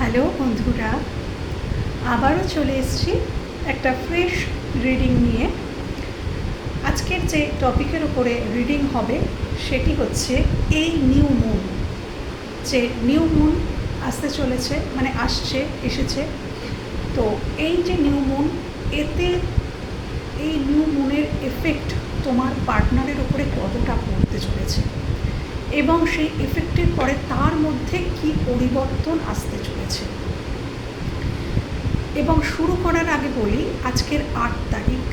Hello বন্ধুরা, আবারও চলে এসেছি একটা ফ্রেশ রিডিং নিয়ে। আজকের যে টপিকের উপরে রিডিং হবে সেটি হচ্ছে এই নিউ মুন যে নিউ মুন আসতে চলেছে মানে আসছে, এসেছে। তো এই যে নিউ মুন এতে এই নিউ মুনের এফেক্ট তোমার পার্টনারের উপরে কতটা পড়তে চলেছে? এবং সেই এফেক্টের পরে তার মধ্যে কি পরিবর্তন আসতে চলেছে? এবং শুরু করার আগে বলি, আজকের আট তারিখ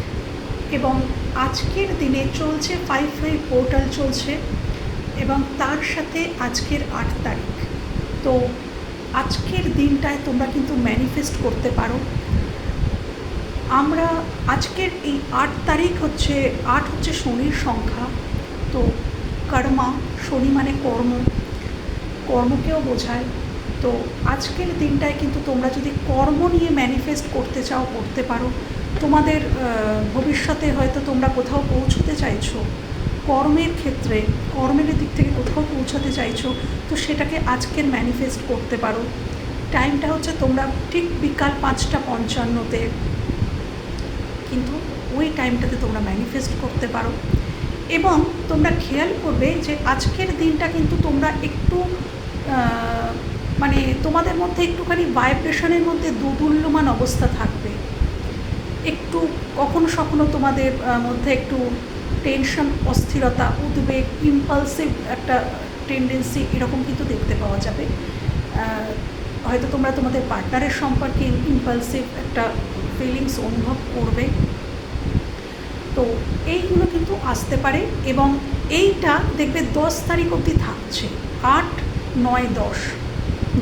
এবং আজকের দিনে চলছে ফাইভ ফাইভ পোর্টাল চলছে এবং তার সাথে আজকের আট তারিখ। তো আজকের দিনটায় তোমরা কিন্তু ম্যানিফেস্ট করতে পারো। আমরা আজকের এই আট তারিখ হচ্ছে, আট হচ্ছে শনির সংখ্যা। তো কর্মা, শনি মানে কর্ম। কর্মকেও বোঝায়। তো আজকের দিনটায় কিন্তু তোমরা যদি কর্ম নিয়ে ম্যানিফেস্ট করতে চাও, করতে পারো। তোমাদের ভবিষ্যতে হয়তো তোমরা কোথাও পৌঁছতে চাইছো। কর্মের ক্ষেত্রে, কর্মের দিক থেকে কোথাও পৌঁছাতে চাইছো, তো সেটাকে আজকের ম্যানিফেস্ট করতে পারো। টাইমটা হচ্ছে তোমরা ঠিক বিকাল পাঁচটা পঞ্চান্নতে। কিন্তু ওই টাইমটাতে তোমরা ম্যানিফেস্ট করতে পারো। এবং তোমরা খেয়াল করবে যে আজকের দিনটা কিন্তু তোমরা একটু মানে তোমাদের মধ্যে একটুখানি ভাইব্রেশনের মধ্যে দোদুল্যমান অবস্থা থাকবে। একটু কখনো সখনো তোমাদের মধ্যে একটু টেনশন, অস্থিরতা, উদ্বেগ ইম্পালসিভ একটা টেন্ডেন্সি এরকম কিন্তু দেখতে পাওয়া যাবে। হয়তো তোমরা তোমাদের পার্টনারের সম্পর্কে ইম্পালসিভ একটা ফিলিংস অনুভব করবে। তো এইগুলো কিন্তু আসতে পারে এবং এইটা দেখবে দশ তারিখ অবধি থাকছে, আট, নয়, দশ।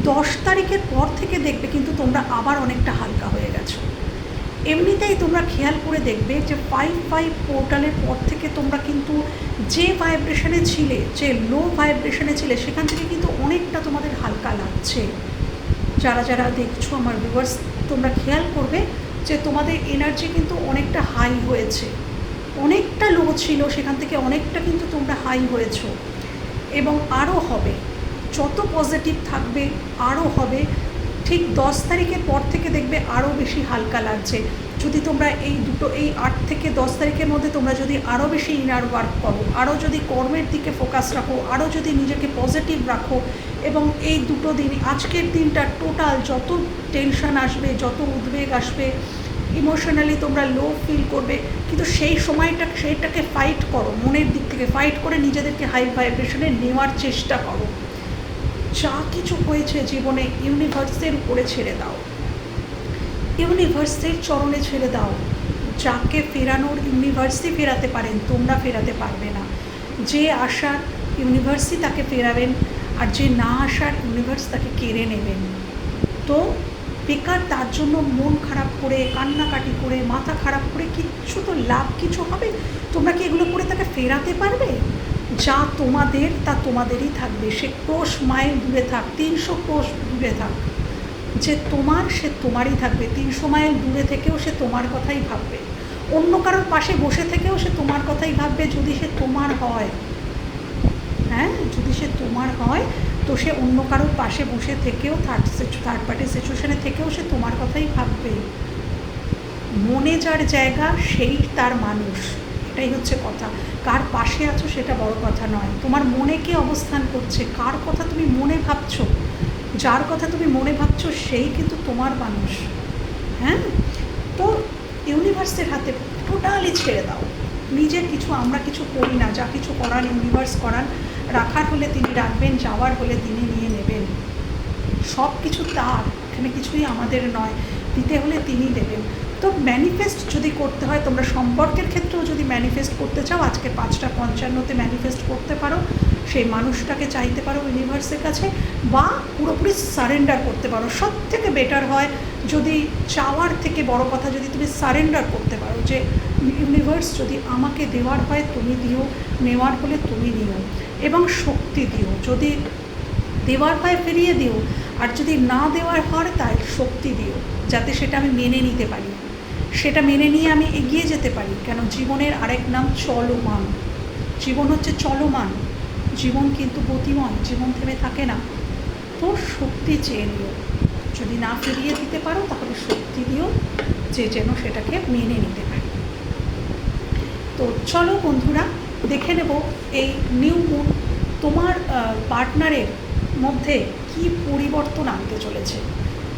দশ তারিখের পর থেকে দেখবে কিন্তু তোমরা আবার অনেকটা হালকা হয়ে গেছো। এমনিতেই তোমরা খেয়াল করে দেখবে যে ফাইভ ফাইভ পোর্টালের পর থেকে তোমরা কিন্তু যে ভাইব্রেশনে ছিলে, যে লো ভাইব্রেশনে ছিলে, সেখান থেকে কিন্তু অনেকটা তোমাদের হালকা লাগছে। যারা যারা দেখছ আমার ভিউয়ার্স তোমরা খেয়াল করবে যে তোমাদের এনার্জি কিন্তু অনেকটা হাই হয়েছে। অনেকটা লো ছিল, সেখান থেকে অনেকটা কিন্তু তোমরা হাই হয়েছো। এবং আরও হবে। যত পজিটিভ থাকবে, আরও হবে। ঠিক দশ তারিখের পর থেকে দেখবে আরও বেশি হালকা লাগছে। যদি তোমরা এই দুটো, এই আট থেকে দশ তারিখের মধ্যে তোমরা যদি আরও বেশি ইনার ওয়ার্ক করো আরও যদি কর্মের দিকে ফোকাস রাখো, আরও যদি নিজেকে পজিটিভ রাখো এবং এই দুটো দিন, আজকের দিনটা টোটাল যত টেনশন আসবে, যত উদ্বেগ আসবে ইমোশনালি তোমরা লো ফিল করবে, কিন্তু সেই সময়টা, সেইটাকে ফাইট করো, মনের দিক থেকে ফাইট করে নিজেদেরকে হাই ভাইব্রেশনে নেওয়ার চেষ্টা করো। যা কিছু হয়েছে জীবনে ইউনিভার্সের উপরে ছেড়ে দাও। ইউনিভার্সের চরণে ছেড়ে দাও। যাকে ফেরানোর ইউনিভার্সই ফেরাতে পারেন, তোমরা ফেরাতে পারবে না। যে আসার ইউনিভার্সই তাকে ফেরাবেন আর যে না আসার ইউনিভার্স তাকে কেড়ে নেবেন। তো বেকার তার জন্য মন খারাপ করে, কান্নাকাটি করে, মাথা খারাপ করে কিচ্ছু তো লাভ কিছু হবে? তোমরা কি এগুলো করে তাকে ফেরাতে পারবে? যা তোমাদের, তা তোমাদেরই থাকবে। সে ক্রোশ মাইল দূরে থাক, তিনশো ক্রোশ দূরে থাক। যে তোমার, সে তোমারই থাকবে। তিনশো মাইল দূরে থেকেও সে তোমার কথাই ভাববে। অন্য কারোর পাশে বসে থেকেও সে তোমার কথাই ভাববে, যদি সে তোমার হয়। হ্যাঁ? যদি সে তোমার হয়, তো সে অন্য কারোর পাশে বসে থেকেও থার্ড থার্ড পার্টি সিচুয়েশনে থেকেও সে তোমার কথাই ভাববে। মনে যার জায়গা, সেই তার মানুষ। এটাই হচ্ছে কথা। কার পাশে আছো সেটা বড় কথা নয়। তোমার মনে কে অবস্থান করছে? কার কথা তুমি মনে ভাবছ? যার কথা তুমি মনে ভাবছ সেই কিন্তু তোমার মানুষ। হ্যাঁ? তো ইউনিভার্সের হাতে টোটালি ছেড়ে দাও। নিজের কিছু আমরা কিছু করি না। যা কিছু করার ইউনিভার্স করার, রাখার হলে তিনি রাখবেন, যাওয়ার হলে তিনি নিয়ে নেবেন। সব কিছু তার। এখানে কিছুই আমাদের নয়। দিতে হলে তিনি দেবেন। তো ম্যানিফেস্ট যদি করতে হয়, তোমরা সম্পর্কের ক্ষেত্রেও যদি ম্যানিফেস্ট করতে চাও, আজকে পাঁচটা পঞ্চান্নতে ম্যানিফেস্ট করতে পারো, সেই মানুষটাকে চাইতে পারো ইউনিভার্সের কাছে, বা পুরোপুরি সারেন্ডার করতে পারো। সব থেকে বেটার হয় যদি চাওয়ার থেকে বড় কথা যদি তুমি সারেন্ডার করতে পারো, যে ইউনিভার্স যদি আমাকে দেওয়ার হয়, তুমি দিও, নেওয়ার হলে তুমি নিও, এবং শক্তি দিও। যদি দেওয়ার হয় ফিরিয়ে দিও, আর যদি না দেওয়ার হয় তাই শক্তি দিও, যাতে সেটা আমি মেনে নিতে পারি। সেটা মেনে নিয়ে আমি এগিয়ে যেতে পারি। কেন? জীবনের আরেক নাম চলমান। জীবন হচ্ছে চলমান। জীবন কিন্তু গতিময় জীবন থেমে থাকে না। তো শক্তি চেয়ে নিও। যদি না ফিরিয়ে দিতে পারো, তাহলে সত্যি দিও যে যেন সেটাকে মেনে নিতে পারে। তো চলো বন্ধুরা, দেখে নেব এই নিউ মুন তোমার পার্টনারের মধ্যে কি পরিবর্তন আনতে চলেছে।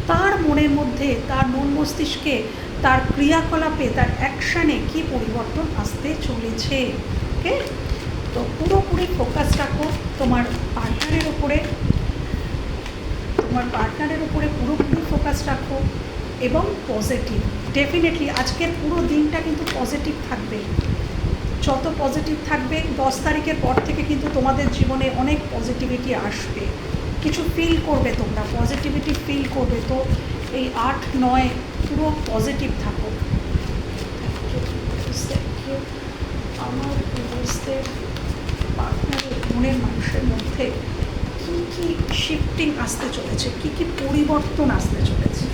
তার মনের মধ্যে, তার মন মস্তিষ্কে তার ক্রিয়াকলাপে, তার অ্যাকশানে কি পরিবর্তন আসতে চলেছে? ওকে তো পুরোপুরি ফোকাস রাখো। তোমার পার্টনারের উপরে, তোমার পার্টনারের উপরে পুরোপুরি ফোকাস রাখো এবং পজিটিভ ডেফিনেটলি আজকের পুরো দিনটা কিন্তু পজিটিভ থাকবে। যত পজিটিভ থাকবে, দশ তারিখের পর থেকে কিন্তু তোমাদের জীবনে অনেক পজিটিভিটি আসবে। কিছু ফিল করবে তোমরা পজিটিভিটি ফিল করবে। তো এই আট, নয় পুরো পজিটিভ থাকো। আমার বুঝতে পার্টনারের মনের মানুষের মধ্যে কী কী শিফটিং আসতে চলেছে, কী কী পরিবর্তন আসতে চলেছে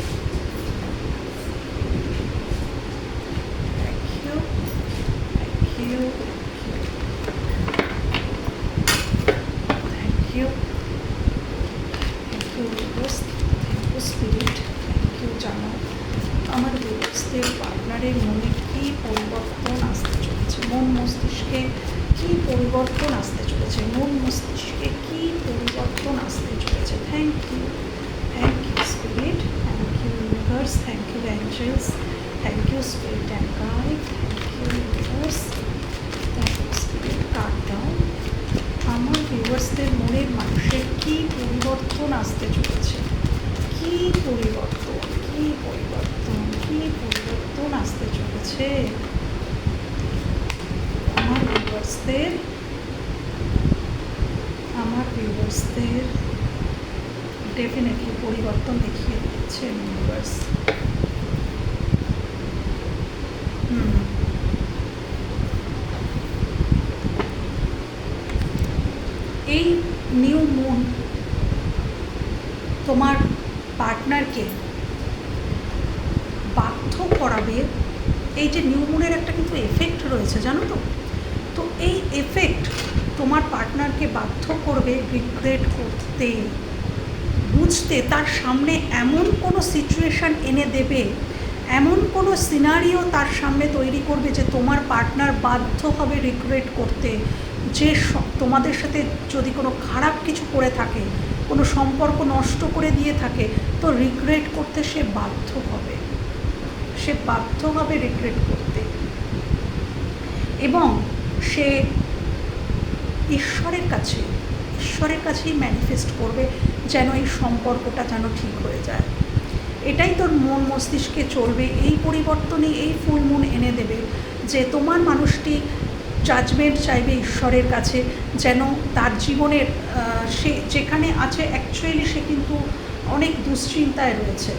Thank you. Thank you. Thank you. Thank you, Logos. Thank you, Spirit. Thank you, জানো আমার বিবস্তের পার্টনারের মনে কী পরিবর্তন আসতে চলেছে মন মস্তিষ্কে কী পরিবর্তন আসতে চলেছে মন মস্তিষ্কে কী পরিবর্তন আসতে thank you thank you spirit thank you universe thank you angels thank you spirit and guide thank you universe thank you spirit cut down আমার ভিউয়ার্সদের মনের মানুষের কী পরিবর্তন আসতে চলেছে? কী পরিবর্তন? কী পরিবর্তন? কী পরিবর্তন আসতে চলেছে? আমার ভিউয়ার্সদের আমার ভিউয়ার্সদের ডেফিনেটলি পরিবর্তন দেখিয়ে দিচ্ছে ইউনিভার্স এই নিউ মুন তোমার পার্টনারকে বাধ্য করাবে। এই যে নিউ মুনের একটা কিন্তু এফেক্ট রয়েছে, জানো তো? তো এই এফেক্ট তোমার পার্টনারকে বাধ্য করবে রিগ্রেট করতে। বুঝতে তার সামনে এমন কোনো সিচুয়েশান এনে দেবে, এমন কোনো সিনারিও তার সামনে তৈরি করবে যে তোমার পার্টনার বাধ্য হবে রিগ্রেট করতে, যে তোমাদের সাথে যদি কোনো খারাপ কিছু করে থাকে, কোনো সম্পর্ক নষ্ট করে দিয়ে থাকে, তো রিগ্রেট করতে সে বাধ্য হবে। সে বাধ্য হবে রিগ্রেট করতে। এবং সে ঈশ্বরের কাছে, ঈশ্বরের কাছেই ম্যানিফেস্ট করবে। যেন এই সম্পর্কটা যেন ঠিক হয়ে যায়। এটাই তোর মন মস্তিষ্কে চলবে, এই পরিবর্তনই এই ফুল মুন এনে দেবে যে তোমার মানুষটি জাজমেন্ট চাইবে ঈশ্বরের কাছে, যেন তার জীবনের সে যেখানে আছে অ্যাকচুয়ালি সে কিন্তু অনেক দুশ্চিন্তায় রয়েছে।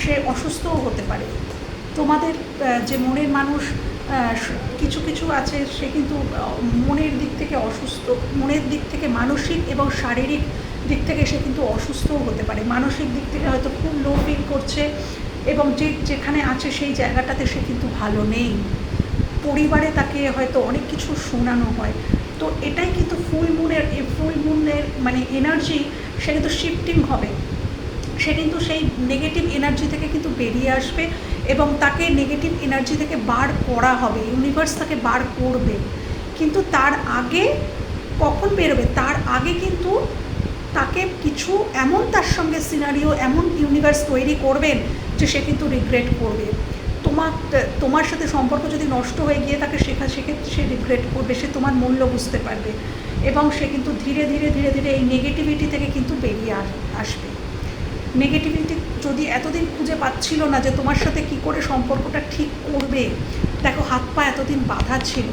সে অসুস্থও হতে পারে। তোমাদের যে মনের মানুষ কিছু কিছু আছে সে কিন্তু মনের দিক থেকে অসুস্থ, মনের দিক থেকে মানসিক এবং শারীরিক দিক থেকে সে কিন্তু অসুস্থও হতে পারে। মানসিক দিক থেকে হয়তো খুব লো ফিল করছে এবং যে যেখানে আছে সেই জায়গাটাতে সে কিন্তু ভালো নেই। পরিবারে তাকে হয়তো অনেক কিছু শোনানো হয়। তো এটাই কিন্তু ফুল মুনের ফুল মুনের মানে এনার্জি সে কিন্তু শিফটিং হবে। সে কিন্তু সেই নেগেটিভ এনার্জি থেকে কিন্তু বেরিয়ে আসবে এবং তাকে নেগেটিভ এনার্জি থেকে বার করা হবে। ইউনিভার্স তাকে বার করবে। কিন্তু তার আগে কখন বেরোবে? তার আগে কিন্তু তাকে কিছু এমন তার সঙ্গে সিনারিও এমন ইউনিভার্স তৈরি করবেন যে সে কিন্তু রিগ্রেট করবে। তোমার তোমার সাথে সম্পর্ক যদি নষ্ট হয়ে গিয়ে তাকে শেখা সেক্ষেত্রে সে রিগ্রেট করবে, সে তোমার মূল্য বুঝতে পারবে এবং সে কিন্তু ধীরে ধীরে ধীরে ধীরে এই নেগেটিভিটি থেকে কিন্তু বেরিয়ে আসবে। নেগেটিভিটি যদি এতদিন খুঁজে পাচ্ছিল না যে তোমার সাথে কি করে সম্পর্কটা ঠিক করবে, দেখো হাত পা এতদিন বাধা ছিল।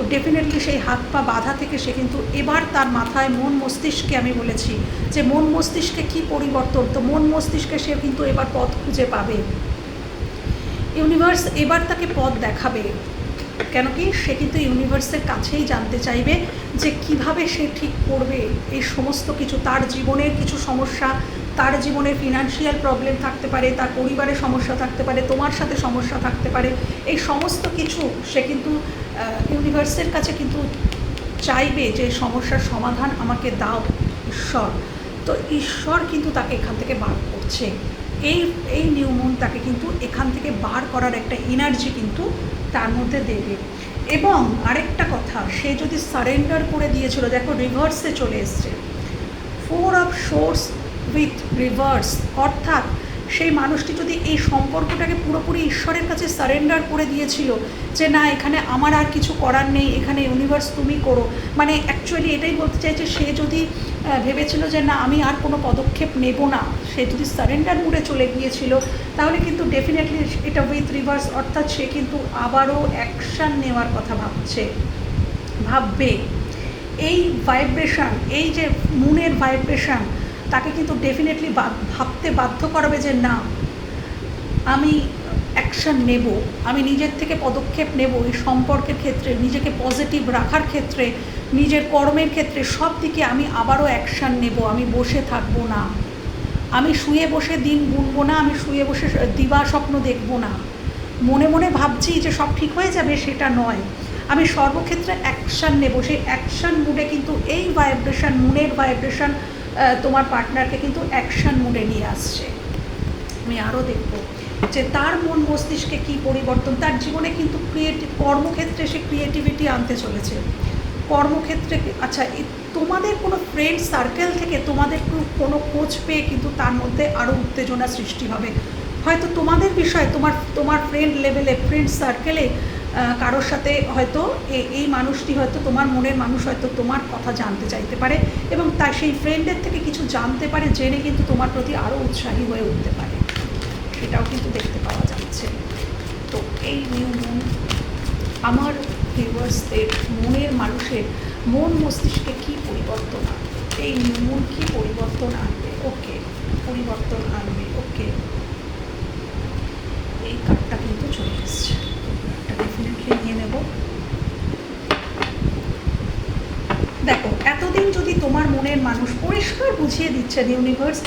তো ডেফিনেটলি সেই হাত পা বাধা থেকে সে কিন্তু এবার তার মাথায় মন মস্তিষ্কে আমি বলেছি যে মন মস্তিষ্কে কি পরিবর্তন? তো মন মস্তিষ্কে সে কিন্তু এবার পথ খুঁজে পাবে। ইউনিভার্স এবার তাকে পথ দেখাবে। কেন কি? সে কিন্তু ইউনিভার্সের কাছেই জানতে চাইবে যে কীভাবে সে ঠিক করবে। এই সমস্ত কিছু, তার জীবনের কিছু সমস্যা, তার জীবনে ফিনান্সিয়াল প্রবলেম থাকতে পারে, তার পরিবারে সমস্যা থাকতে পারে, তোমার সাথে সমস্যা থাকতে পারে এই সমস্ত কিছু সে কিন্তু ইউনিভার্সের কাছে কিন্তু চাইবে যে সমস্যার সমাধান আমাকে দাও ঈশ্বর। তো ঈশ্বর কিন্তু তাকে এখান থেকে বার করছে। এই এই নিউমুন তাকে কিন্তু এখান থেকে বার করার একটা এনার্জি কিন্তু তার মধ্যে দেবে। এবং আরেকটা কথা, সে যদি সারেন্ডার করে দিয়েছিল, দেখো রিভার্সে চলে এসছে। Four of swords with reverse অর্থাৎ সেই মানুষটি যদি এই সম্পর্কটাকে পুরোপুরি ঈশ্বরের কাছে সারেন্ডার করে দিয়েছিল যে না, এখানে আমার আর কিছু করার নেই, এখানে ইউনিভার্স তুমি করো। মানে অ্যাকচুয়ালি এটাই বলতে চাইছে, সে যদি ভেবেছিল যে না, আমি আর কোনো পদক্ষেপ নেব না, সে যদি সারেন্ডার মুডে চলে গিয়েছিল, তাহলে কিন্তু ডেফিনেটলি এটা উইথ রিভার্স অর্থাৎ সে কিন্তু আবারও অ্যাকশান নেওয়ার কথা ভাবছে, ভাববে। এই ভাইব্রেশন এই যে মুনের ভাইব্রেশন তাকে কিন্তু ডেফিনেটলি ভাবতে বাধ্য করাবে যে না, আমি অ্যাকশন নেব, আমি নিজের থেকে পদক্ষেপ নেব এই সম্পর্কের ক্ষেত্রে, নিজেকে পজিটিভ রাখার ক্ষেত্রে, নিজের কর্মের ক্ষেত্রে, সব দিকে আমি আবারও অ্যাকশান নেব, আমি বসে থাকব না। আমি শুয়ে বসে দিন গুনবো না, আমি শুয়ে বসে দিবা স্বপ্ন দেখব না। মনে মনে ভাবছি যে সব ঠিক হয়ে যাবে, সেটা নয়। আমি সর্বক্ষেত্রে অ্যাকশান নেব, সেই অ্যাকশান মুডে কিন্তু এই ভাইব্রেশন মুনের ভাইব্রেশন তোমার পার্টনারকে কিন্তু অ্যাকশান মুডে নিয়ে আসছে। আমি আরও দেখব যে তার মন মস্তিষ্কে কি পরিবর্তন, তার জীবনে কিন্তু ক্রিয়েটিভ কর্মক্ষেত্রে সে ক্রিয়েটিভিটি আনতে চলেছে। কর্মক্ষেত্রে আচ্ছা তোমাদের কোনো ফ্রেন্ড সার্কেল থেকে তোমাদের কোনো কোচ পেয়ে কিন্তু তার মধ্যে আরও উত্তেজনা সৃষ্টি হবে। হয়তো তোমাদের বিষয়ে, তোমার তোমার ফ্রেন্ড লেভেলে ফ্রেন্ড সার্কেলে কারোর সাথে হয়তো এই মানুষটি হয়তো তোমার মনের মানুষ হয়তো তোমার কথা জানতে চাইতে পারে এবং তাই সেই ফ্রেন্ডের থেকে কিছু জানতে পারে, জেনে কিন্তু তোমার প্রতি আরও উৎসাহী হয়ে উঠতে পারে। সেটাও কিন্তু দেখতে পাওয়া যাচ্ছে। তো এই নিউ মুন আমার ভিউয়ার্সদের মনের মানুষের মন মস্তিষ্কে কী পরিবর্তন আনবে? এই নিউ মুন কী পরিবর্তন আনবে? ওকে, পরিবর্তন আনবে, ওকে। এই কার্ডটা কিন্তু চলে এসছে। ডেফিনেটলি নিয়ে নেব। দেখো, এতদিন যদি তোমার মনের মানুষ পরিষ্কার বুঝিয়ে দিচ্ছেন ইউনিভার্স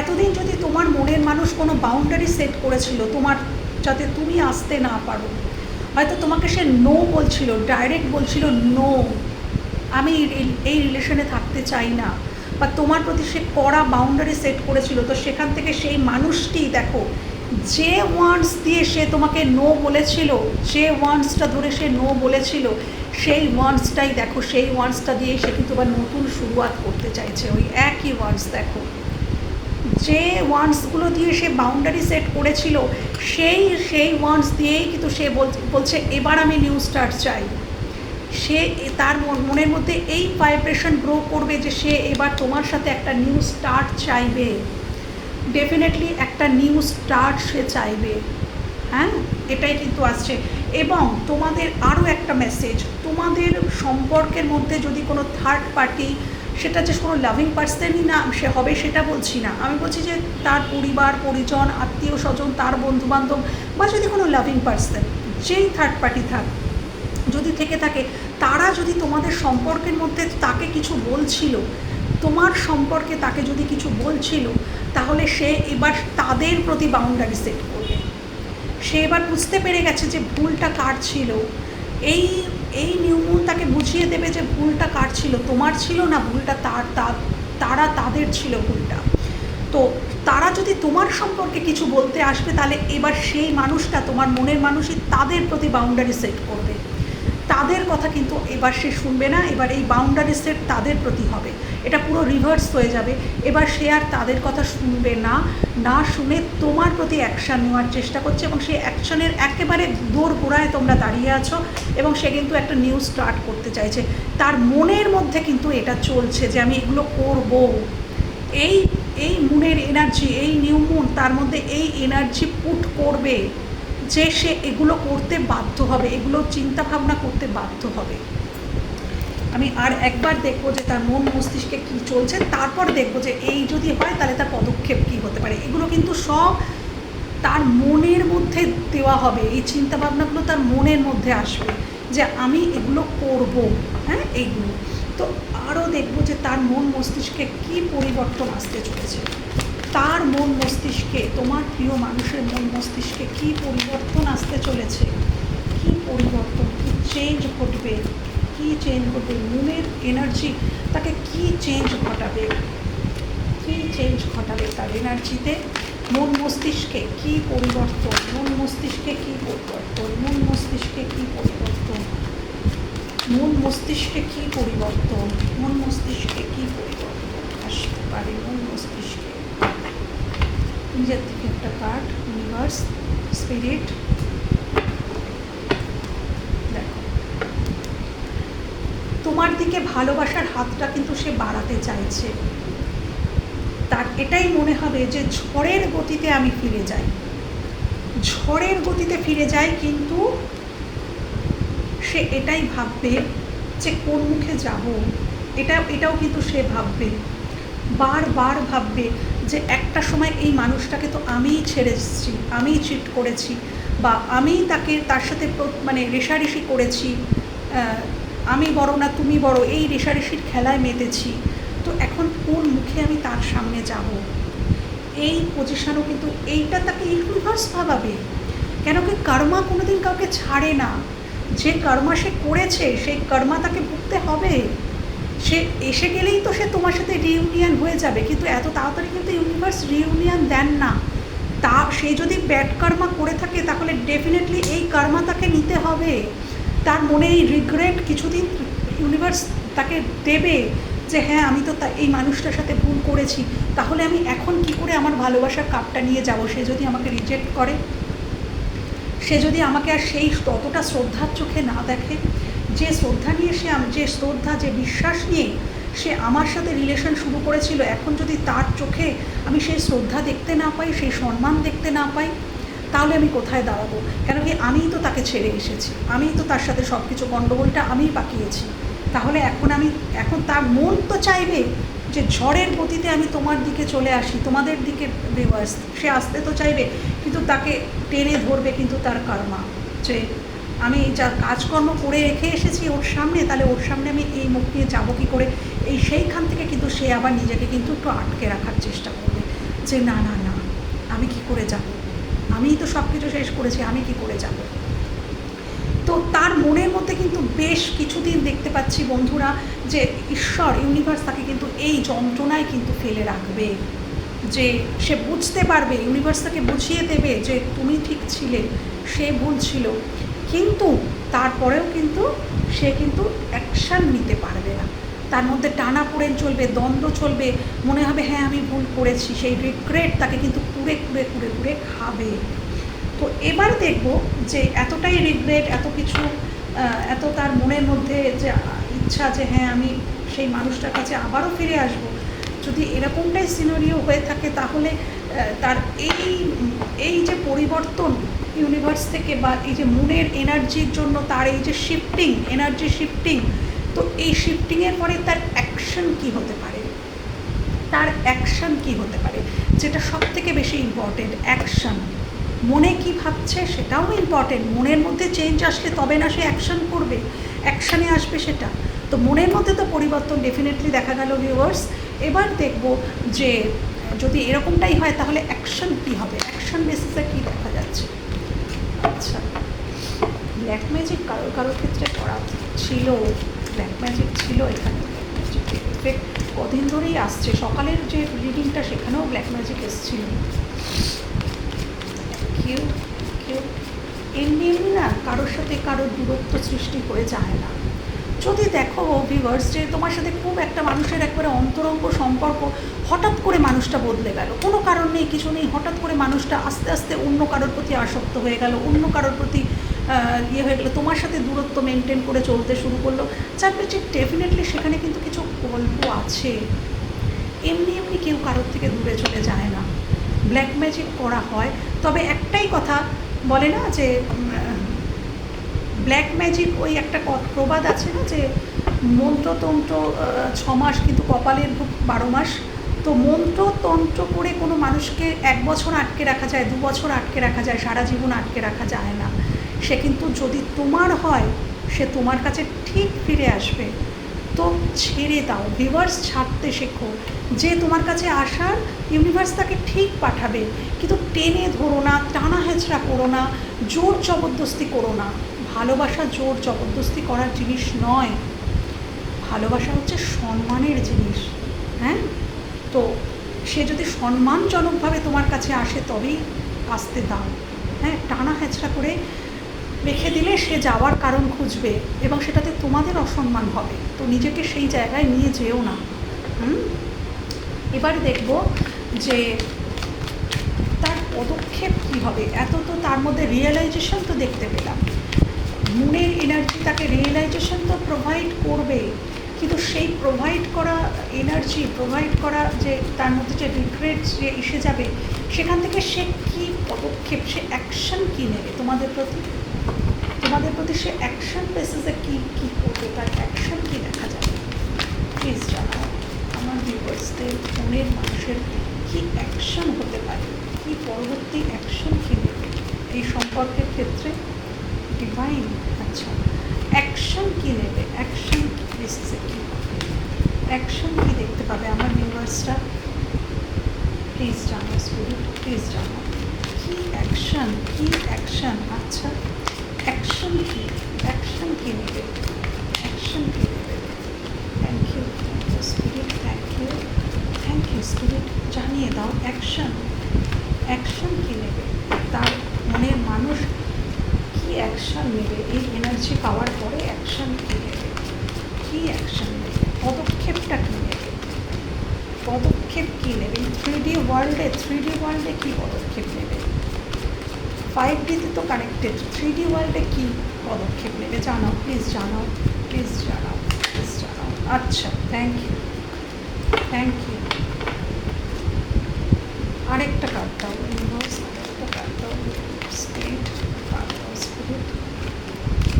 এতদিন যদি তোমার মনের মানুষ কোনো বাউন্ডারি সেট করেছিল, তোমার যাতে তুমি আসতে না পারো, হয়তো তোমাকে সে নো বলছিল ডাইরেক্ট বলছিল নো আমি এই রিলেশনে থাকতে চাই না। বা তোমার প্রতি সে কড়া বাউন্ডারি সেট করেছিল, তো সেখান থেকে সেই মানুষটি, দেখো যে ওয়ার্ডস দিয়ে সে তোমাকে নো বলেছিল, যে ওয়ার্ডসটা ধরে সে নো বলেছিল, সেই ওয়ার্ডসটাই দেখো, সেই ওয়ার্ডসটা দিয়ে সে কিন্তু আবার নতুন শুরুয়াত করতে চাইছে। ওই একই ওয়ার্ডস দেখো। যে ওয়ান্সগুলো দিয়ে সে বাউন্ডারি সেট করেছিল, সেই সেই ওয়ান্স দিয়েই কিন্তু সে বল- বলছে, এবার আমি নিউ স্টার্ট চাই। সে তার মন- মনের মধ্যে এই ভাইব্রেশন গ্রো করবে যে সে এবার তোমার সাথে একটা নিউ স্টার্ট চাইবে। ডেফিনেটলি একটা নিউ স্টার্ট সে চাইবে। হ্যাঁ? এটাই কিন্তু আসছে। এবং তোমাদের আরও একটা মেসেজ তোমাদের সম্পর্কের মধ্যে যদি কোনো থার্ড পার্টি সেটা যে কোনো লাভিং পার্সনই না, সে হবে সেটা বলছি না। আমি বলছি যে তার পরিবার, পরিজন, আত্মীয় স্বজন, তার বন্ধুবান্ধব বা যদি কোনো লাভিং পার্সন যেই থার্ড পার্টি থাক, যদি থেকে থাকে, তারা যদি তোমাদের সম্পর্কের মধ্যে তাকে কিছু বলছিল, তোমার সম্পর্কে তাকে যদি কিছু বলছিল তাহলে সে এবার তাদের প্রতি বাউন্ডারি সেট করবে। সে এবার বুঝতে পেরে গেছে যে ভুলটা কার ছিল। এই এই নিউমুন তাকে বুঝিয়ে দেবে যে ভুলটা কার ছিল, তোমার ছিল না ভুলটা তার তারা তাদের ছিল ভুলটা। তো তারা যদি তোমার সম্পর্কে কিছু বলতে আসবে, তাহলে এবার সেই মানুষটা তোমার মনের মানুষই তাদের প্রতি বাউন্ডারি সেট করবে। তাদের কথা কিন্তু এবার সে শুনবে না, এবার এই বাউন্ডারি সেট তাদের প্রতি হবে। এটা পুরো রিভার্স হয়ে যাবে। এবার সে আর তাদের কথা শুনবে না না শুনে তোমার প্রতি অ্যাকশান নেওয়ার চেষ্টা করছে এবং সেই অ্যাকশানের একেবারে দৌড় গোড়ায় তোমরা দাঁড়িয়ে আছো এবং সে কিন্তু একটা নিউ স্টার্ট করতে চাইছে। তার মনের মধ্যে কিন্তু এটা চলছে যে আমি এগুলো করব। এই এই মুনের এনার্জি এই নিউ মুন তার মধ্যে এই এনার্জি পুট করবে। যে সে এগুলো করতে বাধ্য হবে, এগুলো চিন্তা ভাবনা করতে বাধ্য হবে। আমি আর একবার দেখব যে তার মন মস্তিষ্কে কী চলছে, তারপর দেখব যে এই যদি হয় তাহলে তার পদক্ষেপ কী হতে পারে। এগুলো কিন্তু সব তার মনের মধ্যে দেওয়া হবে, এই চিন্তা ভাবনাগুলো তার মনের মধ্যে আসবে যে আমি এগুলো করব হ্যাঁ এইগুলো। তো আরও দেখব যে তার মন মস্তিষ্কে কী পরিবর্তন আসতে চলেছে। তার মন মস্তিষ্কে, তোমার প্রিয় মানুষের মন মস্তিষ্কে কী পরিবর্তন আসতে চলেছে? কী পরিবর্তন? কী চেঞ্জ ঘটবে? কী চেঞ্জ ঘটবে? মনের এনার্জি তাকে কী চেঞ্জ ঘটাবে? কী চেঞ্জ ঘটাবে তার এনার্জিতে মন মস্তিষ্কে কী পরিবর্তন? মন মস্তিষ্কে কী পরিবর্তন? মন মস্তিষ্কে কী পরিবর্তন? মন মস্তিষ্কে কী পরিবর্তন? মন মস্তিষ্কে কী পরিবর্তন? আসতে পারে মন মস্তিষ্কে। নিজের থেকে একটা কার্ড ইউনিভার্স স্পিরিট তোমার দিকে ভালোবাসার হাতটা কিন্তু সে বাড়াতে চাইছে। তার এটাই মনে হবে যে ঝড়ের গতিতে আমি ফিরে যাই। ঝড়ের গতিতে ফিরে যাই কিন্তু সে এটাই ভাববে যে কোন মুখে যাব। এটা এটাও কিন্তু সে ভাববে। বারবার ভাববে যে একটা সময় এই মানুষটাকে তো আমিই ছেড়ে এসেছি, আমিই চিট করেছি বা আমিই তাকে তার সাথে মানে রেশারেশি করেছি আমি বড় না তুমি বড়, এই রেশারেশির খেলায় মেতেছি। তো এখন কোন মুখে আমি তার সামনে যাব? এই পজিশনও কিন্তু এইটা তাকে ইউনিভার্স ভাবাবে। কেন কি কর্মা কোনোদিন কাউকে ছাড়ে না। যে কর্মা সে করেছে, সেই কর্মা তাকে ভুগতে হবে। সে এসে গেলেই তো সে তোমার সাথে রিউনিয়ন হয়ে যাবে, কিন্তু এত তাড়াতাড়ি কিন্তু ইউনিভার্স রিউনিয়ন দেন না। তা, সে যদি ব্যাড কর্মা করে থাকে, তাহলে ডেফিনেটলি এই কর্মা তাকে নিতে হবে। তার মনে এই রিগ্রেট কিছুদিন ইউনিভার্স তাকে দেবে যে হ্যাঁ আমি তো এই মানুষটার সাথে ভুল করেছি। তাহলে আমি এখন কি করে আমার ভালোবাসার কাপটা নিয়ে যাব? সে যদি আমাকে রিজেক্ট করে, সে যদি আমাকে আর সেই ততটা শ্রদ্ধার চোখে না দেখে যে শ্রদ্ধা নিয়ে সে যে শ্রদ্ধা, যে বিশ্বাস নিয়ে সে আমার সাথে রিলেশন শুরু করেছিল, এখন যদি তার চোখে আমি সেই শ্রদ্ধা দেখতে না পাই, সেই সম্মান দেখতে না পাই, তাহলে আমি কোথায় দাঁড়াবো? কেন কি আমিই তো তাকে ছেড়ে এসেছি, আমিই তো তার সাথে সব কিছু গণ্ডগোলটা আমিই পাকিয়েছি। তাহলে এখন আমি, এখন তার মন তো চাইবে যে ঝড়ের গতিতে আমি তোমার দিকে চলে আসি, তোমাদের দিকে সে আসতে তো চাইবে, কিন্তু তাকে টেনে ধরবে কিন্তু তার কর্মা যে আমি যা কাজকর্ম করে রেখে এসেছি ওর সামনে, তাহলে ওর সামনে আমি এই মুখ নিয়ে যাব কী করে? এই সেইখান থেকে কিন্তু সে আবার নিজেকে কিন্তু একটু আটকে রাখার চেষ্টা করবে। যে না না না, আমি কি করে যাব? আমিই তো সব কিছু শেষ করেছি, আমি কি করে যাব? তো তার মনের মধ্যে কিন্তু বেশ কিছুদিন দেখতে পাচ্ছি বন্ধুরা যে ঈশ্বর ইউনিভার্স তাকে কিন্তু এই যন্ত্রণায় কিন্তু ফেলে রাখবে। যে সে বুঝতে পারবে ইউনিভার্স তাকে বুঝিয়ে দেবে যে তুমি ঠিক ছিলে, সে ভুল ছিল। কিন্তু তারপরেও কিন্তু সে কিন্তু অ্যাকশান নিতে পারবে না। তার মধ্যে টানা পোড়েন চলবে, দ্বন্দ্ব চলবে, মনে হবে হ্যাঁ আমি ভুল করেছি। সেই রিগ্রেট তাকে কিন্তু কুড়ে কুড়ে কুড়ে কুড়ে খাবে। তো এবার দেখব যে এতটাই রিগ্রেট এত কিছু এত তার মনের মধ্যে যে ইচ্ছা যে হ্যাঁ আমি সেই মানুষটার কাছে আবারও ফিরে আসব। যদি এরকমটাই সিনারিও হয়ে থাকে, তাহলে তার এই এই যে পরিবর্তন ইউনিভার্স থেকে বা এই যে মনের এনার্জির জন্য তার এই যে শিফটিং এনার্জি শিফটিং তো এই শিফটিংয়ের পরে তার অ্যাকশন কি হতে পারে? তার অ্যাকশন কি হতে পারে? যেটা সব থেকে বেশি ইম্পর্টেন্ট অ্যাকশন মনে কি ভাবছে সেটাও ইম্পর্টেন্ট মনের মধ্যে চেঞ্জ আসলে তবে না সে অ্যাকশন করবে। অ্যাকশানে আসবে সেটা। তো মনের মধ্যে তো পরিবর্তন ডেফিনেটলি দেখা গেল ভিউয়ার্স এবার দেখব যে, যদি এরকমটাই হয় তাহলে অ্যাকশন কী হবে? অ্যাকশন বেসিসে কী দেখা যাচ্ছে? আচ্ছা ব্ল্যাক ম্যাজিক কারোর কারোর ক্ষেত্রে করা ছিল ব্ল্যাক ম্যাজিক ছিল এখানে কদিন ধরেই আসছে। সকালের যে রিডিংটা সেখানেও ব্ল্যাক ম্যাজিক এসছিল। কেউ কেউ এমনি এমনি না, কারোর সাথে কারোর দূরত্ব সৃষ্টি হয়ে যায় না। যদি দেখো ভিভার্স যে তোমার সাথে খুব একটা মানুষের একবারে অন্তরঙ্গ সম্পর্ক, হঠাৎ করে মানুষটা বদলে গেল। কোনো কারণ নেই, কিছু নেই, হঠাৎ করে মানুষটা আস্তে আস্তে অন্য কারোর প্রতি আসক্ত হয়ে গেল, অন্য কারোর প্রতি ইয়ে হয়ে গেলো। তোমার সাথে দূরত্ব মেনটেন করে চলতে শুরু করল। চাপবে যে ডেফিনেটলি সেখানে কিন্তু কিছু গল্প আছে। এমনি এমনি কেউ কারোর থেকে দূরে চলে যায় না। ব্ল্যাক ম্যাজিক করা হয়। তবে একটাই কথা বলে না যে ব্ল্যাক ম্যাজিক ওই একটা প্রবাদ আছে না যে মন্ত্রতন্ত্র ছ মাস কিন্তু কপালের বারো মাস। তো মন্ত্রতন্ত্র করে কোনো মানুষকে এক বছর আটকে রাখা যায়, দু বছর আটকে রাখা যায়, সারা জীবন আটকে রাখা যায় না। সে কিন্তু যদি তোমার হয়, সে তোমার কাছে ঠিক ফিরে আসবে। তো ছেড়ে দাও ভিভার্স ছাড়তে শেখো। যে তোমার কাছে আসার ইউনিভার্স তাকে ঠিক পাঠাবে। কিন্তু টেনে ধরো না টানা হেঁচড়া করো না, জোর জবরদস্তি করো না। ভালোবাসা, জোর, জবরদস্তি করার জিনিস নয়। ভালোবাসা হচ্ছে সম্মানের জিনিস হ্যাঁ? তো সে যদি সম্মানজনকভাবে তোমার কাছে আসে, তবেই আসতে দাও হ্যাঁ? টানা হ্যাচড়া করে রেখে দিলে সে যাওয়ার কারণ খুঁজবে এবং সেটাতে তোমাদের অসম্মান হবে। তো নিজেকে সেই জায়গায় নিয়ে যেও না, হুম? এবার দেখব যে তার পদক্ষেপ কী হবে। এত তো তার মধ্যে রিয়েলাইজেশন তো দেখতে পেলাম। মনের এনার্জি তাকে রিয়েলাইজেশন তো প্রোভাইড করবে, কিন্তু সেই প্রোভাইড করা এনার্জি প্রোভাইড করা যে তার মধ্যে যে রিগ্রেট যে এসে যাবে, সেখান থেকে সে কী পদক্ষেপ, সে অ্যাকশন কী নেবে তোমাদের প্রতি? তোমাদের প্রতি সে অ্যাকশন বেসিসে কী কী করবে, তার অ্যাকশন কী দেখা যাবে? প্লিজ জানাও, আমার ভিউয়ার্সদের মনের মানুষের কী অ্যাকশন হতে পারে? কী পরবর্তী অ্যাকশন কী নেবে? এই সম্পর্কের ক্ষেত্রে ডিভাইন আচ্ছা অ্যাকশন কী নেবে? অ্যাকশন কী অ্যাকশন কী দেখতে পাবে? আমার ভিউয়ার্সরা প্লিজ জানো স্পিরিট প্লিজ জানো। কী অ্যাকশন কী অ্যাকশন আচ্ছা অ্যাকশন কী? অ্যাকশন কী নেবে? অ্যাকশন কী নেবে? Thank you thank you spirit thank you thank you spirit জানিয়ে দাও অ্যাকশন অ্যাকশন কী নেবে? তার মনের মানুষ কী অ্যাকশন নেবে? এই এনার্জি পাওয়ার পরে অ্যাকশন কী নেবে? কী অ্যাকশন নেবে? পদক্ষেপটা কী নেবে? পদক্ষেপ কী নেবে? থ্রি ডি ওয়ার্ল্ডে থ্রি ডি ওয়ার্ল্ডে কী পদক্ষেপ নেবে? ফাইভ ডিতে তো কানেক্টেড থ্রি ডি ওয়ার্ল্ডে কী পদক্ষেপ নেবে? জানাও প্লিজ জানাও প্লিজ জানাও প্লিজ জানাও। আচ্ছা থ্যাংক ইউ থ্যাংক ইউ আরেকটা কার্ড দাও ইউনিভার্স আরেকটা কার্ড দাও স্পিরিট কার্ড দাও স্পিরিট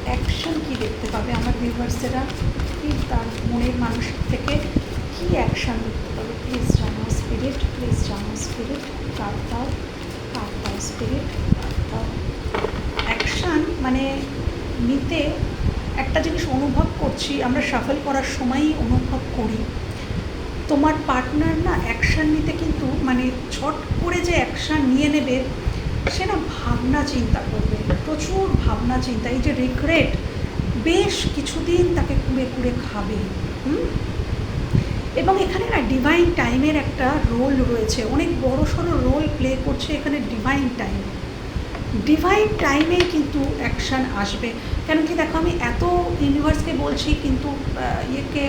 অ্যাকশন কী দেখতে পাবে আমার ভিউভার্সেরা কি তার মনের মানসিক থেকে কী অ্যাকশান দেখতে পাবে প্লিজ জানাও স্পিরিট প্লিজ জানাও স্পিরিট কার্ড দাও কার্ড দাও স্পিরিট দাও। অ্যাকশান মানে নিতে একটা জিনিস অনুভব করছি, আমরা সাফল করার সময়ই অনুভব করি। তোমার পার্টনার না অ্যাকশান নিতে কিন্তু মানে ছট করে যে অ্যাকশান নিয়ে নেবে, সে না ভাবনা চিন্তা করবে, প্রচুর ভাবনা চিন্তা, এই যে রিগ্রেট বেশ কিছুদিন তাকে কুড়ে কুড়ে খাবে, হুম? এবং এখানে না ডিভাইন টাইমের একটা রোল রয়েছে। অনেক বড় সড়ো রোল প্লে করছে এখানে ডিভাইন টাইম ডিভাইন টাইমে কিন্তু অ্যাকশান আসবে। কেন কি দেখো, আমি এত ইউনিভার্সকে বলছি, কিন্তু ইয়েকে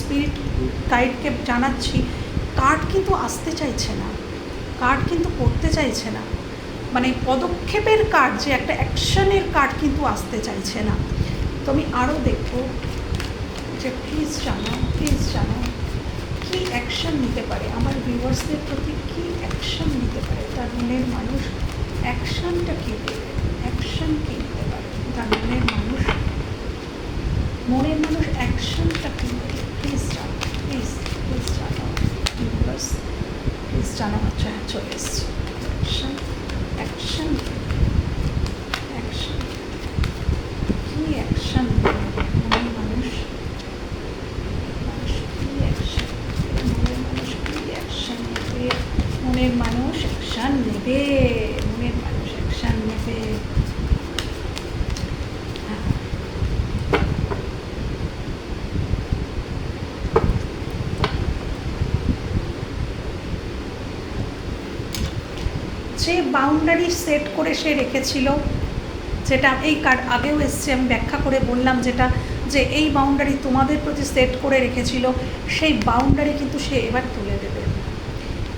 স্পিরিট গাইডকে জানাচ্ছি কার্ড কিন্তু আসতে চাইছে না। কার্ড কিন্তু করতে চাইছে না। মানে পদক্ষেপের কার্ড যে একটা অ্যাকশনের কার্ড কিন্তু আসতে চাইছে না। তো আমি আরও দেখব যে প্লিজ জানাও প্লিজ জানাও কী অ্যাকশন নিতে পারে, আমার ভিউয়ার্সদের প্রতি কী অ্যাকশন নিতে পারে, তার মনের মানুষ অ্যাকশনটা কী দেবে অ্যাকশন কী নিতে পারে, তার মনের মানুষ মনের মানুষ অ্যাকশনটা কী নেবে প্লিজ জানাও প্লিজ প্লিজ জানাও ভিউয়ার্স প্লিজ আচ্ছা হ্যাঁ চলে এসছি অ্যাকশন অ্যাকশন অ্যাকশন কী অ্যাকশন মনের মানুষ মানুষ কী অ্যাকশন মনের মানুষ কী অ্যাকশন নেবে মনের মানুষ অ্যাকশন নেবে মনের মানুষ অ্যাকশন নেবে হ্যাঁ। যে বাউন্ডারি সেট করে সে রেখেছিল। যেটা এই কার্ড আগেও এসছে, আমি ব্যাখ্যা করে বললাম যেটা, যে এই বাউন্ডারি তোমাদের প্রতি সেট করে রেখেছিল, সেই বাউন্ডারি কিন্তু সে এবার তুলে দেবে।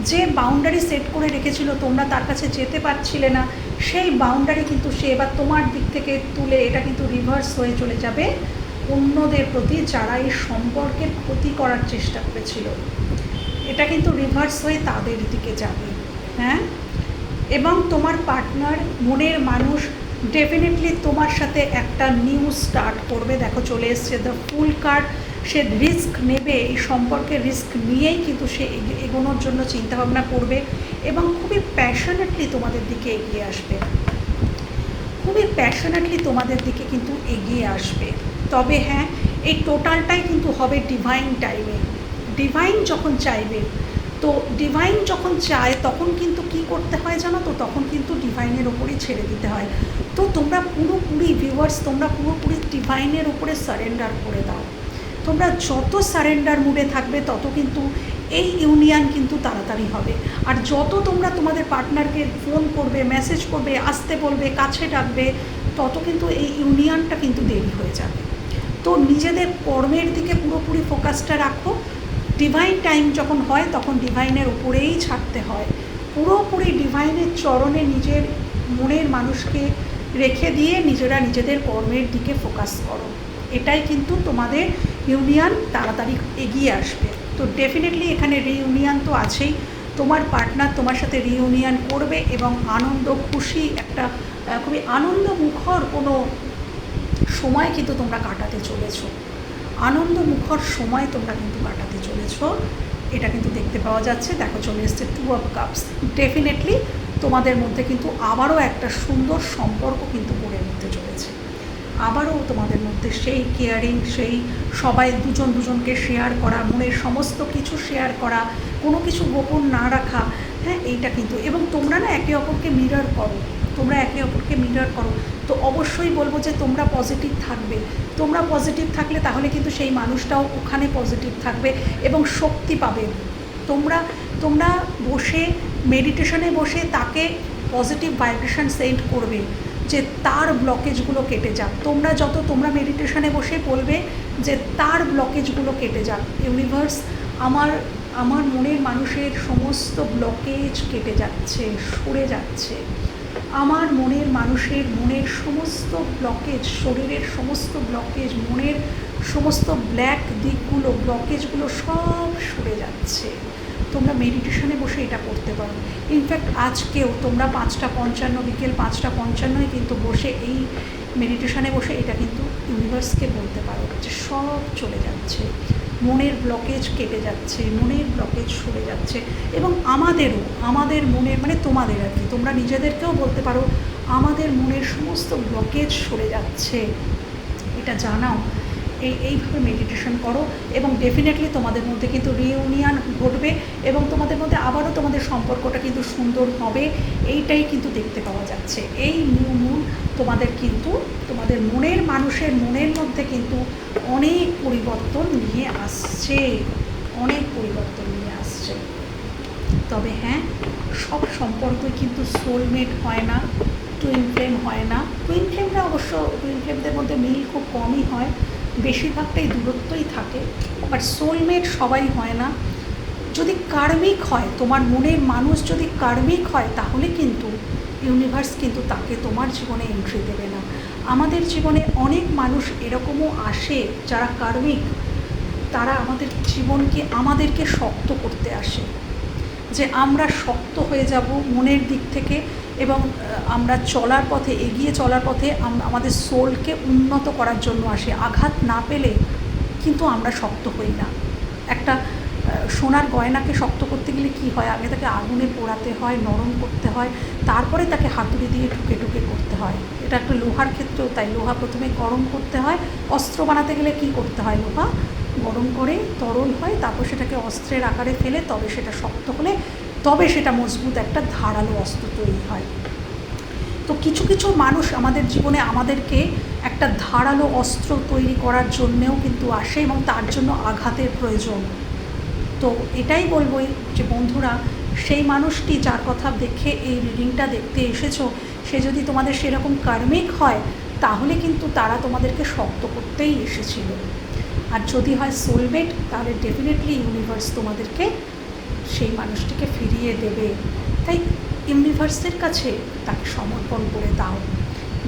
যে বাউন্ডারি সেট করে রেখেছিল, তোমরা তার কাছে যেতে পারছিলে না, সেই বাউন্ডারি কিন্তু সে এবার তোমার দিক থেকে তুলে, এটা কিন্তু রিভার্স হয়ে চলে যাবে। অন্যদের প্রতি যারা এই সম্পর্কের ক্ষতি করার চেষ্টা করেছিল, এটা কিন্তু রিভার্স হয়ে তাদের দিকে যাবে। হ্যাঁ? এবং তোমার পার্টনার মনের মানুষ ডেফিনেটলি তোমার সাথে একটা নিউ স্টার্ট করবে। দেখো, চলে এসছে দ্য ফুল কার্ড সে রিস্ক নেবে, এই সম্পর্কে রিস্ক নিয়েই কিন্তু সে এগোনোর জন্য চিন্তাভাবনা করবে এবং খুবই প্যাশনেটলি তোমাদের দিকে এগিয়ে আসবে। খুবই প্যাশনেটলি তোমাদের দিকে কিন্তু এগিয়ে আসবে। তবে হ্যাঁ এই টোটালটাই কিন্তু হবে ডিভাইন টাইমে ডিভাইন যখন চাইবে তো ডিভাইন যখন চায়, তখন কিন্তু কি করতে হয় জানো তো? তখন কিন্তু ডিভাইনের ওপরই ছেড়ে দিতে হয়। তো তোমরা পুরোপুরি ভিউয়ার্স তোমরা পুরোপুরি ডিভাইনের ওপরে সারেন্ডার করে দাও। তোমরা যত সারেন্ডার মুডে থাকবে, তত কিন্তু এই ইউনিয়ন কিন্তু তাড়াতাড়ি হবে। আর যত তোমরা তোমাদের পার্টনারকে ফোন করবে মেসেজ করবে, আসতে বলবে, কাছে ডাকবে, তত কিন্তু এই ইউনিয়নটা কিন্তু দেরি হয়ে যাবে। তো নিজেদের কর্মের দিকে পুরোপুরি ফোকাসটা রাখো। ডিভাইন টাইম যখন হয়, তখন ডিভাইনের উপরেই ছাড়তে হয়। পুরোপুরি ডিভাইনের চরণে নিজের মনের মানুষকে রেখে দিয়ে নিজেরা নিজেদের কর্মের দিকে ফোকাস করো। এটাই কিন্তু তোমাদের ইউনিয়ন তাড়াতাড়ি এগিয়ে আসবে। তো ডেফিনেটলি এখানে রিউনিয়ন তো আছেই। তোমার পার্টনার তোমার সাথে রিউনিয়ন করবে এবং আনন্দ, খুশি একটা খুবই আনন্দ মুখর কোনো সময় কিন্তু তোমরা কাটাতে চলেছো। আনন্দ মুখর সময় তোমরা কিন্তু কাটাতে চলেছো। এটা কিন্তু দেখতে পাওয়া যাচ্ছে। দেখো, চলে এসছে টু অফ কাপস ডেফিনেটলি তোমাদের মধ্যে কিন্তু আবারও একটা সুন্দর সম্পর্ক কিন্তু গড়ে উঠতে চলেছে। আবারও তোমাদের মধ্যে সেই কেয়ারিং সেই সবাই দুজন দুজনকে শেয়ার করা, মনের সমস্ত কিছু শেয়ার করা, কোনো কিছু গোপন না রাখা হ্যাঁ এইটা কিন্তু। এবং তোমরা না একে অপরকে মিরর করো। তোমরা একে অপরকে মিরর করো। তো অবশ্যই বলব যে তোমরা পজিটিভ থাকবে। তোমরা পজিটিভ থাকলে তাহলে কিন্তু সেই মানুষটাও ওখানে পজিটিভ থাকবে এবং শক্তি পাবে। তোমরা তোমরা বসে মেডিটেশনে বসে তাকে পজিটিভ ভাইব্রেশন সেন্ড করবে যে তার ব্লকেজগুলো কেটে যাক। তোমরা যত, তোমরা মেডিটেশনে বসে বলবে যে তার ব্লকেজগুলো কেটে যাক। ইউনিভার্স আমার আমার মনের মানুষের সমস্ত ব্লকেজ কেটে যাচ্ছে, সরে যাচ্ছে। আমার মনের মানুষের মনের সমস্ত ব্লকেজ শরীরের সমস্ত ব্লকেজ মনের সমস্ত ব্ল্যাক দিকগুলো ব্লকেজগুলো সব সরে যাচ্ছে। তোমরা মেডিটেশনে বসে এটা করতে পারো। ইনফ্যাক্ট আজকেও তোমরা পাঁচটা পঞ্চান্ন, বিকেল পাঁচটা পঞ্চান্নয় কিন্তু বসে এই মেডিটেশনে বসে এটা কিন্তু ইউনিভার্সকে বলতে পারো যে সব চলে যাচ্ছে। মনের ব্লকেজ কেটে যাচ্ছে, মনের ব্লকেজ সরে যাচ্ছে এবং আমাদেরও, আমাদের মনের মানে তোমাদের আর কি, তোমরা নিজেদেরকেও বলতে পারো, আমাদের মনের সমস্ত ব্লকেজ সরে যাচ্ছে। এটা জানাও, এই, এইভাবে মেডিটেশন করো এবং ডেফিনেটলি তোমাদের মধ্যে কিন্তু রিউনিয়ন ঘটবে এবং তোমাদের মধ্যে আবারও তোমাদের সম্পর্কটা কিন্তু সুন্দর হবে, এইটাই কিন্তু দেখতে পাওয়া যাচ্ছে। এই নিউ মুন তোমাদের কিন্তু, তোমাদের মনের মানুষের মনের মধ্যে কিন্তু অনেক পরিবর্তন নিয়ে আসছে। অনেক পরিবর্তন নিয়ে আসছে। তবে হ্যাঁ সব সম্পর্কই কিন্তু সোলমেট হয় না টুইন ফ্লেম হয় না। টুইন ফ্লেমরা অবশ্য টুইন ফ্লেমদের মধ্যে মিল খুব কমই হয়। বেশিরভাগটাই দূরত্বই থাকে। বাট সোলমেট সবাই হয় না। যদি কার্মিক হয়, তোমার মনের মানুষ যদি কার্মিক হয়, তাহলে কিন্তু ইউনিভার্স কিন্তু তাকে তোমার জীবনে এন্ট্রি দেবে না। আমাদের জীবনে অনেক মানুষ এরকমও আসে যারা কার্মিক। তারা আমাদের জীবনকে, আমাদেরকে শক্ত করতে আসে। যে আমরা শক্ত হয়ে যাব মনের দিক থেকে এবং আমরা চলার পথে, এগিয়ে চলার পথে আমাদের সোলকে উন্নত করার জন্য আসে। আঘাত না পেলে কিন্তু আমরা শক্ত হই না। একটা সোনার গয়নাকে শক্ত করতে গেলে কি হয়? আগে তাকে আগুনে পোড়াতে হয়, নরম করতে হয়, তারপরে তাকে হাতুড়ি দিয়ে ঠুকে ঠুকে করতে হয়। এটা একটা লোহার ক্ষেত্রেও তাই লোহা প্রথমে গরম করতে হয়। অস্ত্র বানাতে গেলে কি করতে হয় লোহা? গরম করে তরল হয়, তারপর সেটাকে অস্ত্রের আকারে ফেলে তবে সেটা শক্ত হলে তবে সেটা মজবুত একটা ধারালো অস্ত্র তৈরি হয়। তো কিছু কিছু মানুষ আমাদের জীবনে আমাদেরকে একটা ধারালো অস্ত্র তৈরি করার জন্যেও কিন্তু আসে এবং তার জন্য আঘাতের প্রয়োজন। তো এটাই বলব যে বন্ধুরা, সেই মানুষটি যার কথা দেখে এই রিডিংটা দেখতে এসেছ, সে যদি তোমাদের সেরকম কার্মিক হয়, তাহলে কিন্তু তারা তোমাদেরকে শক্ত করতেই এসেছিল। আর যদি হয় সোলমেট তাহলে ডেফিনেটলি ইউনিভার্স তোমাদেরকে সেই মানুষটিকে ফিরিয়ে দেবে। তাই ইউনিভার্সের কাছে তাকে সমর্পণ করে দাও।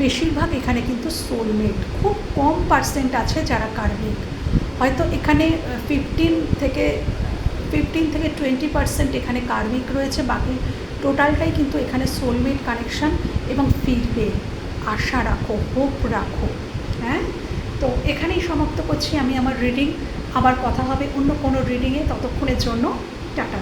বেশিরভাগ এখানে কিন্তু সোলমেট খুব কম পার্সেন্ট আছে যারা কার্মিক হয়তো এখানে ফিফটিন থেকে ফিফটিন থেকে টোয়েন্টি পার্সেন্ট এখানে কার্মিক রয়েছে, বাকি টোটালটাই কিন্তু এখানে সোলমেট কানেকশান এবং ফিরবে। আশা রাখো হোপ রাখো হ্যাঁ? তো এখানেই সমাপ্ত করছি আমি আমার রিডিং আবার কথা হবে অন্য কোনো রিডিংয়ে ততক্ষণের জন্য টাটা।